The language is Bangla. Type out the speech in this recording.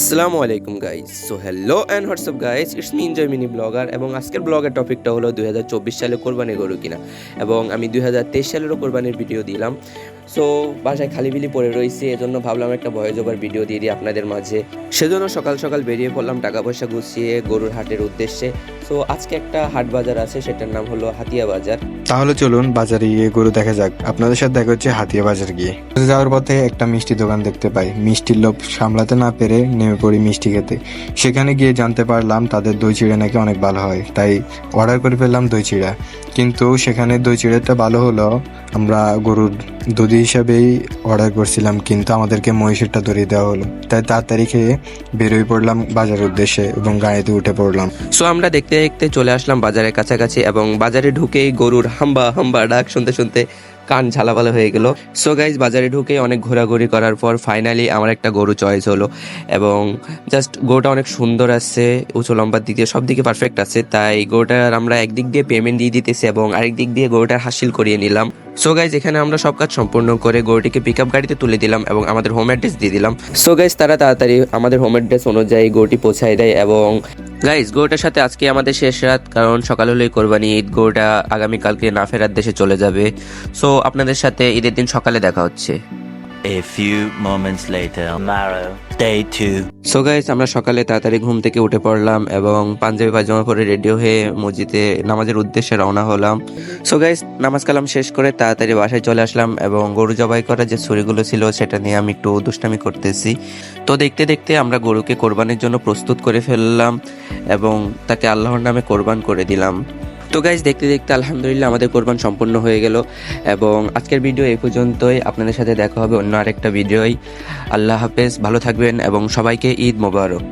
আসসালামু আলাইকুম guys so hello and WhatsApp guys it's me enjoy mini blogger এবং আজকের ব্লগের টপিকটা হলো দুই হাজার চব্বিশ সালে কোরবানি গরু কিনা, এবং আমি দুই হাজার তেইশ সালেরও কোরবানির ভিডিও দিলাম। সো বাসায় খালি বিলি পড়ে রয়েছে, এজন্য ভাবলাম একটা ভয়েস ওভার ভিডিও দিয়ে দিই আপনাদের মাঝে। সেজন্য সকাল সকাল বেরিয়ে পড়লাম, টাকা পয়সা গুছিয়ে গরুর হাটের উদ্দেশ্যে। সো আজকে একটা হাট বাজার আছে সেটার নাম হলো হাতিয়া বাজার। তাহলে চলুন বাজারে গিয়ে গরু দেখা যাক। আপনাদের সাথে দেখা হচ্ছে হাতিয়া বাজার গিয়ে। যাওয়ার পথে একটা মিষ্টি দোকান দেখতে পাই। মিষ্টির লোভ সামলাতে না পেরে নেমে পড়ি মিষ্টি খেতে। সেখানে গিয়ে জানতে পারলাম তাদের দই চিড়ে নাকি অনেক ভালো হয়। তাই অর্ডার করে ফেললাম দই চিড়া। কিন্তু সেখানে দই চিড়েটা ভালো হলো আমরা গরুর দধি হিসাবেই অর্ডার করছিলাম কিন্তু আমাদেরকে মহিষেরটা ধরিয়ে দেওয়া হলো। তাই তাড়াতাড়ি খেয়ে বেরোয় পড়লাম বাজারের উদ্দেশ্যে এবং গাড়িতে উঠে পড়লাম। সো আমরা দেখতে দেখতে দেখতে চলে আসলাম বাজারের কাছাকাছি এবং বাজারে ঢুকেই গরুর হাম্বা হাম্বা ডাক শুনতে শুনতে কান ঝালাপালা হয়ে গেল। সো গাইজ বাজারে ঢুকে অনেক ঘোরাঘুরি করার পর ফাইনালি আমার একটা গরু চয়েস হলো এবং জাস্ট গরুটা অনেক সুন্দর আছে, উঁচু লম্বার দিক দিয়ে সব দিকে পারফেক্ট আছে, তাই গরুটার আমরা একদিক দিয়ে পেমেন্ট দিয়ে দিতেছি এবং আরেক দিক দিয়ে গরুটার হাসিল করিয়ে নিলাম। সো গাইজ এখানে আমরা সব কাজ সম্পূর্ণ করে গরুটিকে পিক আপ গাড়িতে তুলে দিলাম এবং আমাদের হোম অ্যাড্রেস দিয়ে দিলাম। সো গাইজ তারা তাড়াতাড়ি আমাদের হোম অ্যাড্রেস অনুযায়ী গরুটি পৌঁছায় দেয় এবং গাইজ গরুটার সাথে আজকে আমাদের শেষ রাত, কারণ সকাল হলেই কোরবানি ঈদ। গরুটা আগামীকালকে না ফেরার দেশে চলে যাবে। সো আপনাদের সাথে ঈদের দিন সকালে দেখা হচ্ছে। A few moments later, tomorrow, day two. So guys আমরা সকালে তাড়াতাড়ি ঘুম থেকে উঠে পড়লাম এবং পাঞ্জাবি পায়জামা পরে রেডি হয়ে মসজিদে নামাজের উদ্দেশ্যে রওনা হলাম। সো গাইজ নামাজ কালাম শেষ করে তাড়াতাড়ি বাসায় চলে আসলাম এবং গরু জবাই করা যে ছুরিগুলো ছিল সেটা নিয়ে আমি একটু দুষ্টামি করতেছি। তো দেখতে দেখতে আমরা গরুকে কোরবানির জন্য প্রস্তুত করে ফেললাম এবং তাকে আল্লাহর নামে কোরবান করে দিলাম। তো গাইজ দেখতে দেখতে আলহামদুলিল্লাহ আমাদের কোরবান সম্পূর্ণ হয়ে গেল এবং আজকের ভিডিও এই পর্যন্তই। আপনাদের সাথে দেখা হবে অন্য আরেকটা ভিডিওই আল্লাহ হাফেজ, ভালো থাকবেন এবং সবাইকে ঈদ মোবারক।